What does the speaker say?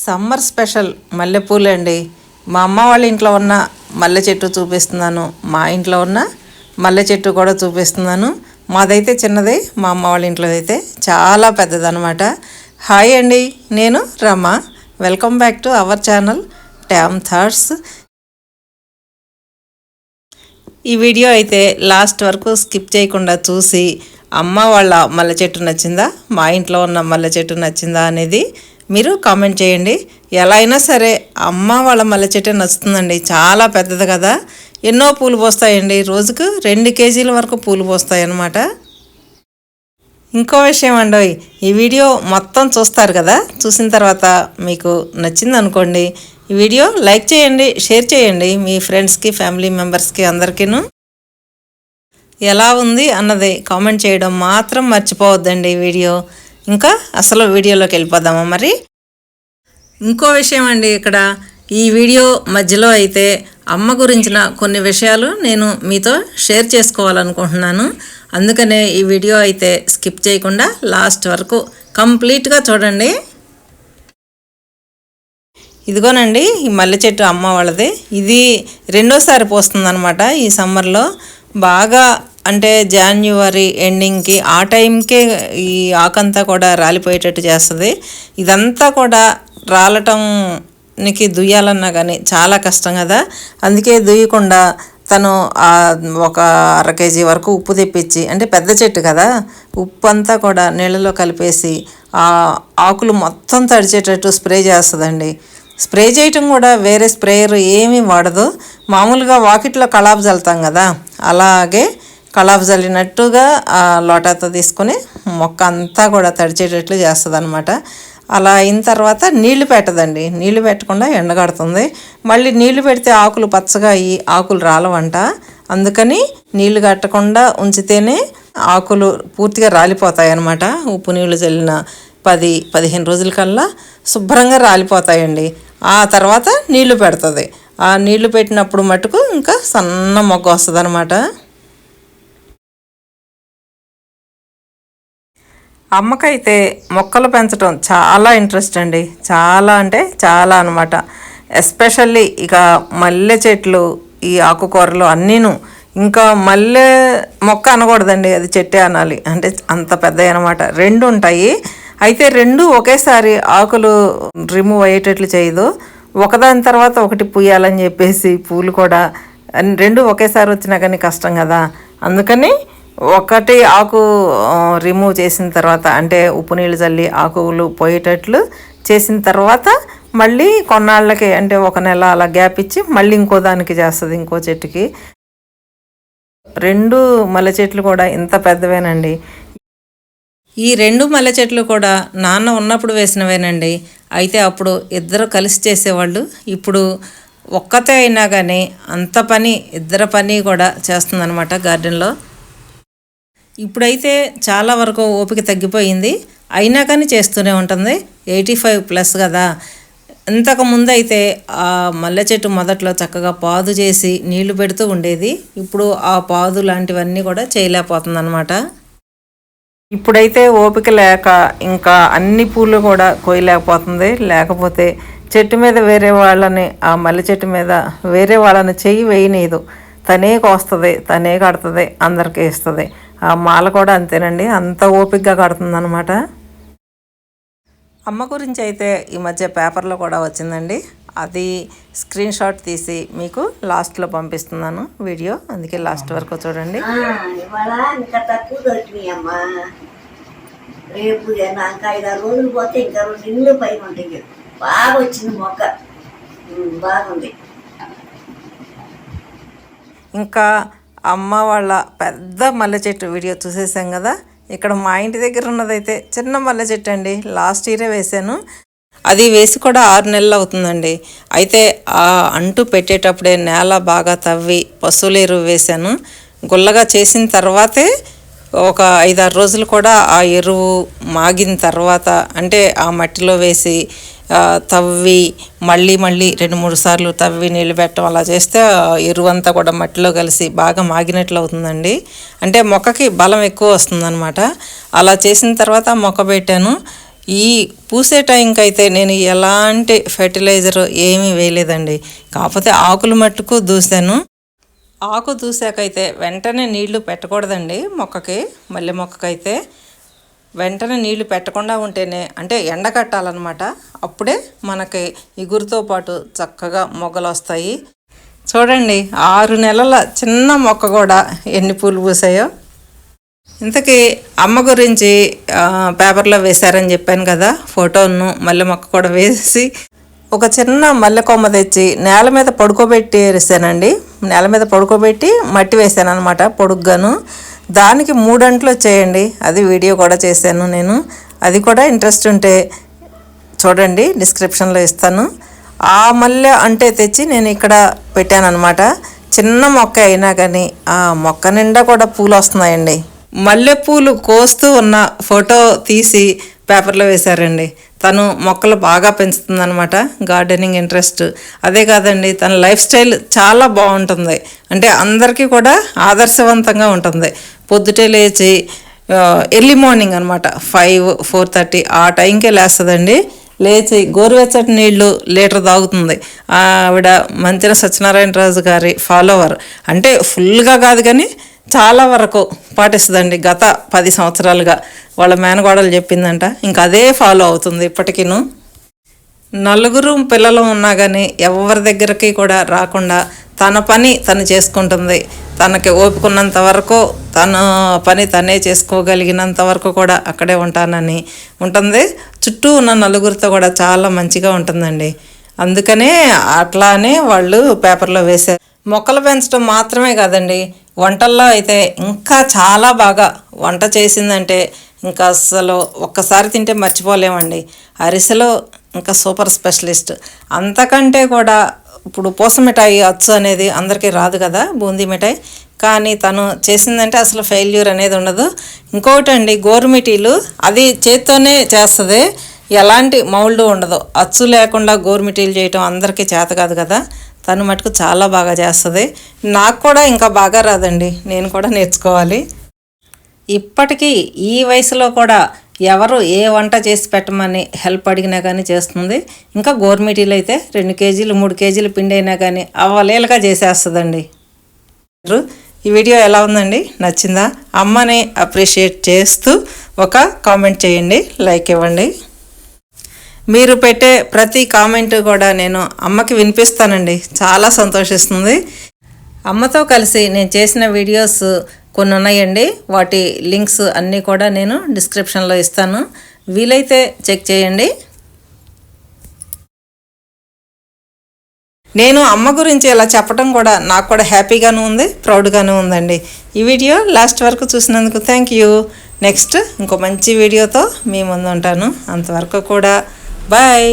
Summer special మల్లెపూలు అండి. మా అమ్మ వాళ్ళ ఇంట్లో ఉన్న మల్లె చెట్టు చూపిస్తున్నాను. మా ఇంట్లో ఉన్న మల్లె చెట్టు కూడా చూపిస్తున్నాను. మాదైతే చిన్నది మా అమ్మ వాళ్ళ ఇంట్లో అయితే చాలా పెద్దదనమాట హాయ్ అండి నేను Rama welcome back to our channel tam thoughts. ఈ వీడియో అయితే లాస్ట్ వరకు స్కిప్ చేయకుండా చూసి అమ్మ వాళ్ళ మల్లె చెట్టు నచ్చిందా మా ఇంట్లో ఉన్న మల్లె చెట్టు నచ్చిందా అనేది మీరు కామెంట్ చేయండి. ఎలా అయినా సరే అమ్మ వాళ్ళ మల్లె చెట్టు నచ్చుతుందండి. చాలా పెద్దది కదా. ఎన్నో పూలు పోస్తాయండి. రోజుకు రెండు కేజీల వరకు పూలు పోస్తాయి అన్నమాట ఇంకో విషయం అండి ఈ వీడియో మొత్తం చూస్తారు కదా. చూసిన తర్వాత మీకు నచ్చింది అనుకోండి. ఈ వీడియో లైక్ చేయండి షేర్ చేయండి. మీ ఫ్రెండ్స్కి ఫ్యామిలీ మెంబర్స్కి అందరికీను. ఎలా ఉంది అన్నది కామెంట్ చేయడం మాత్రం మర్చిపోవద్దండి ఈ వీడియో. ఇంకా అసలు వీడియోలోకి వెళ్ళిపోదామా మరి? ఇంకో విషయం అండి ఇక్కడ. ఈ వీడియో మధ్యలో అయితే అమ్మ గురించిన కొన్ని విషయాలు నేను మీతో షేర్ చేసుకోవాలనుకుంటున్నాను. అందుకనే ఈ వీడియో అయితే స్కిప్ చేయకుండా లాస్ట్ వరకు కంప్లీట్గా చూడండి. ఇదిగోనండి ఈ మల్లె చెట్టు అమ్మ వాళ్ళది. ఇది రెండోసారి పోస్తుందన్నమాట ఈ సమ్మర్లో. బాగా అంటే జాన్యువరి ఎండింగ్కి ఆ టైంకే ఈ ఆకంతా కూడా రాలిపోయేటట్టు చేస్తుంది. ఇదంతా కూడా రాలటంకి దుయ్యాలన్నా కానీ చాలా కష్టం కదా. అందుకే దుయ్యకుండా తను ఆ ఒక అర కేజీ వరకు ఉప్పు తెప్పించి అంటే పెద్ద చెట్టు కదా ఉప్పు అంతా కూడా నీళ్ళలో కలిపేసి ఆ ఆకులు మొత్తం తడిచేటట్టు స్ప్రే చేస్తుందండి. స్ప్రే చేయటం కూడా వేరే స్ప్రేయర్ ఏమీ వాడదు. మామూలుగా వాకిట్లో కళాపు చల్లుతాం కదా అలాగే కళాఫ్ చల్లినట్టుగా ఆ లోటాతో తీసుకొని మొక్క అంతా కూడా తడిచేటట్లు చేస్తుంది అనమాట అలా అయిన తర్వాత నీళ్ళు పెట్టదండి. నీళ్ళు పెట్టకుండా ఎండగడుతుంది మళ్ళీ నీళ్ళు పెడితే ఆకులు పచ్చగా అయ్యి ఆకులు రాలవంట. అందుకని నీళ్ళు కట్టకుండా ఉంచితేనే ఆకులు పూర్తిగా రాలిపోతాయి అన్నమాట ఉప్పు నీళ్ళు చల్లిన పది పదిహేను రోజుల కల్లా శుభ్రంగా రాలిపోతాయండి. ఆ తర్వాత నీళ్ళు పెడుతుంది. ఆ నీళ్ళు పెట్టినప్పుడు మటుకు ఇంకా సన్న మొగ్గ వస్తుంది అమ్మకైతే మొక్కలు పెంచడం చాలా ఇంట్రెస్ట్ అండి. చాలా అంటే చాలా అనమాట ఎస్పెషల్లీ ఇక మల్లె చెట్లు ఈ ఆకుకూరలు అన్నీను. ఇంకా మల్లె మొక్క అనకూడదండి అది చెట్టే అనాలి. అంటే అంత పెద్ద అనమాట రెండు ఉంటాయి. అయితే రెండు ఒకేసారి ఆకులు రిమూవ్ అయ్యేటట్లు చేయదు. ఒకదాని తర్వాత ఒకటి పూయాలని చెప్పేసి పూలు కూడా. రెండు ఒకేసారి వచ్చినా కానీ కష్టం కదా. అందుకని ఒకటి ఆకు రిమూవ్ చేసిన తర్వాత అంటే ఉప్పు నీళ్ళు చల్లి ఆకులు పోయేటట్లు చేసిన తర్వాత మళ్ళీ కొన్నాళ్ళకి అంటే ఒక నెల అలా గ్యాప్ ఇచ్చి మళ్ళీ ఇంకో దానికి చేస్తుంది ఇంకో చెట్టుకి. రెండు మల్లె చెట్లు కూడా ఇంత పెద్దవేనండి. ఈ రెండు మల్లె చెట్లు కూడా నాన్న ఉన్నప్పుడు వేసినవేనండి. అయితే అప్పుడు ఇద్దరు కలిసి చేసేవాళ్ళు. ఇప్పుడు ఒక్కతే అయినా కానీ అంత పని ఇద్దరు పని కూడా చేస్తుందన్నమాట గార్డెన్లో. ఇప్పుడైతే చాలా వరకు ఓపిక తగ్గిపోయింది. అయినా కానీ చేస్తూనే ఉంటుంది. ఎయిటీ ఫైవ్ ప్లస్ కదా. ఇంతకుముందు అయితే ఆ మల్లె చెట్టు మొదట్లో చక్కగా పాదు చేసి నీళ్ళు పెడుతూ ఉండేది. ఇప్పుడు ఆ పాదు లాంటివన్నీ కూడా చేయలేకపోతుందన్నమాట. ఇప్పుడైతే ఓపిక లేక ఇంకా అన్ని పూలు కూడా కోయలేకపోతుంది. లేకపోతే చెట్టు మీద వేరే వాళ్ళని ఆ మల్లె చెట్టు మీద వేరే వాళ్ళని చెయ్యి వేయనీదు తనే కోస్తుంది తనే కడుతుంది అందరికీ ఇస్తుంది. ఆ మాల కూడా అంతేనండి. అంత ఓపికగా కడుతుంది అనమాట అమ్మ గురించి అయితే ఈ మధ్య పేపర్లో కూడా వచ్చిందండి. అది స్క్రీన్ షాట్ తీసి మీకు లాస్ట్లో పంపిస్తున్నాను వీడియో. అందుకే లాస్ట్ వరకు చూడండి. ఇంకా రేపు నాకు ఐదారు రోజులు పోతే ఇంకా రెండు ఇళ్ళు పైన ఉంటాయి. బాగా వచ్చింది మొక్క. బాగుంది. ఇంకా అమ్మ వాళ్ళ పెద్ద మల్లె చెట్టు వీడియో చూసేసాం కదా. ఇక్కడ మా ఇంటి దగ్గర ఉన్నదైతే చిన్న మల్లె చెట్టు అండి. లాస్ట్ ఇయరే వేసాను అది వేసి కూడా ఆరు నెలలు అవుతుందండి. అయితే ఆ అంటు పెట్టేటప్పుడే నేల బాగా తవ్వి పశువుల ఎరువు వేశాను. గుల్లగా చేసిన తర్వాతే ఒక ఐదారు రోజులు కూడా ఆ ఎరువు మాగిన తర్వాత అంటే ఆ మట్టిలో వేసి తవ్వి మళ్ళీ మళ్ళీ రెండు మూడు సార్లు తవ్వి నీళ్ళు పెట్టడం అలా చేస్తే ఆ ఎరువు అంతా కూడా మట్టిలో కలిసి బాగా మాగినట్లు అవుతుందండి. అంటే మొక్కకి బలం ఎక్కువ వస్తుందన్నమాట. అలా చేసిన తర్వాత మొక్క పెట్టాను. ఈ పూసే టైంకి అయితే నేను ఎలాంటి ఫెర్టిలైజర్ ఏమీ వేయలేదండి. కాకపోతే ఆకులు మట్టుకు దూసాను. ఆకు దూసాకైతే వెంటనే నీళ్ళు పెట్టకూడదండి మొక్కకి మల్లె మొక్కకైతే. వెంటనే నీళ్ళు పెట్టకుండా ఉంటేనే అంటే ఎండ కట్టాలన్నమాట. అప్పుడే మనకి ఇగురుతో పాటు చక్కగా మొగ్గలు వస్తాయి చూడండి ఆరు నెలల చిన్న మొక్క కూడా ఎన్ని పూలు పూసాయో. ఇంతకీ అమ్మ గురించి పేపర్లో వేశారని చెప్పాను కదా ఫోటోను మల్లె మొక్క కూడా వేసి ఒక చిన్న మల్లె కొమ్మ తెచ్చి నేల మీద పడుకోబెట్టి వేసానండి నేల మీద పడుకోబెట్టి మట్టి వేసాను అనమాట పొడుగ్గాను. దానికి మూడంట్లు వచ్చేయండి. అది వీడియో కూడా చేశాను నేను. అది కూడా ఇంట్రెస్ట్ ఉంటే చూడండి డిస్క్రిప్షన్లో ఇస్తాను. ఆ మల్లె అంటే తెచ్చి నేను ఇక్కడ పెట్టాను అనమాట చిన్న మొక్క అయినా కానీ ఆ మొక్క నిండా కూడా పూలు వస్తున్నాయండి. మల్లెపూలు కోస్తూ ఉన్న ఫోటో తీసి పేపర్లో వేశారండి. తను మొక్కలు బాగా పెంచుతుందనమాట గార్డెనింగ్ ఇంట్రెస్ట్. అదే కాదండి తన లైఫ్ స్టైల్ చాలా బాగుంటుంది. అంటే అందరికీ కూడా ఆదర్శవంతంగా ఉంటుంది. పొద్దుటే లేచి ఎర్లీ మార్నింగ్ అనమాట ఫైవ్ ఫోర్ థర్టీ ఆ టైంకే లేస్తుందండి. లేచి గోరువెచ్చటి నీళ్ళు లీటర్ తాగుతుంది. ఆవిడ మంచిన సత్యనారాయణ రాజు గారి ఫాలోవర్. అంటే ఫుల్గా కాదు కానీ చాలా వరకు పాటిస్తుందండి. గత పది సంవత్సరాలుగా. వాళ్ళ మేనగోడలు చెప్పిందంట. ఇంకా అదే ఫాలో అవుతుంది ఇప్పటికీను. నలుగురు పిల్లలు ఉన్నా కానీ ఎవరి దగ్గరికి కూడా రాకుండా తన పని తను చేసుకుంటుంది. తనకి ఓపుకున్నంత వరకు తన పని తనే చేసుకోగలిగినంత వరకు కూడా అక్కడే ఉంటానని ఉంటుంది. చుట్టూ ఉన్న నలుగురితో కూడా చాలా మంచిగా ఉంటుందండి. అందుకనే అట్లానే వాళ్ళు పేపర్లో వేశారు. మొక్కలు పెంచడం మాత్రమే కాదండి వంటల్లో అయితే ఇంకా చాలా బాగా వంట చేసిందంటే ఇంకా అసలు ఒక్కసారి తింటే మర్చిపోలేమండి. అరిసెలో ఇంకా సూపర్ స్పెషలిస్ట్. అంతకంటే కూడా ఇప్పుడు పూస మిఠాయి అచ్చు అనేది అందరికీ రాదు కదా బూందీ మిఠాయి. కానీ తను చేసిందంటే అసలు ఫెయిల్యూర్ అనేది ఉండదు. ఇంకొకటండి అండి గోరుమిటీలు అది చేత్తోనే చేస్తుంది. ఎలాంటి మౌల్డ్ ఉండదు. అచ్చు లేకుండా గోరుమిటీలు చేయటం అందరికీ చేత కాదు కదా. తను మటుకు చాలా బాగా చేస్తుంది. నాకు కూడా ఇంకా బాగా రాదండి. నేను కూడా నేర్చుకోవాలి. ఇప్పటికీ ఈ వయసులో కూడా ఎవరు ఏ వంట చేసి పెట్టమని హెల్ప్ అడిగినా కానీ చేస్తుంది. ఇంకా గోర్మిటీలు అయితే రెండు కేజీలు మూడు కేజీలు పిండి అయినా కానీ అవలేలుగా చేసేస్తుందండి. ఈ వీడియో ఎలా ఉందండి? నచ్చిందా? అమ్మని అప్రిషియేట్ చేస్తూ ఒక కామెంట్ చేయండి లైక్ ఇవ్వండి. మీరు పెట్టే ప్రతి కామెంట్ కూడా నేను అమ్మకి వినిపిస్తానండి. చాలా సంతోషిస్తుంది. అమ్మతో కలిసి నేను చేసిన వీడియోస్ కొన్ని ఉన్నాయండి వాటి లింక్స్ అన్నీ కూడా నేను డిస్క్రిప్షన్లో ఇస్తాను. వీలైతే చెక్ చేయండి. నేను అమ్మ గురించి ఇలా చెప్పడం కూడా నాకు కూడా హ్యాపీగాను ఉంది ప్రౌడ్గాను ఉందండి. ఈ వీడియో లాస్ట్ వరకు చూసినందుకు థ్యాంక్ యూ నెక్స్ట్ ఇంకో మంచి వీడియోతో మీ ముందు ఉంటాను. అంతవరకు కూడా బాయ్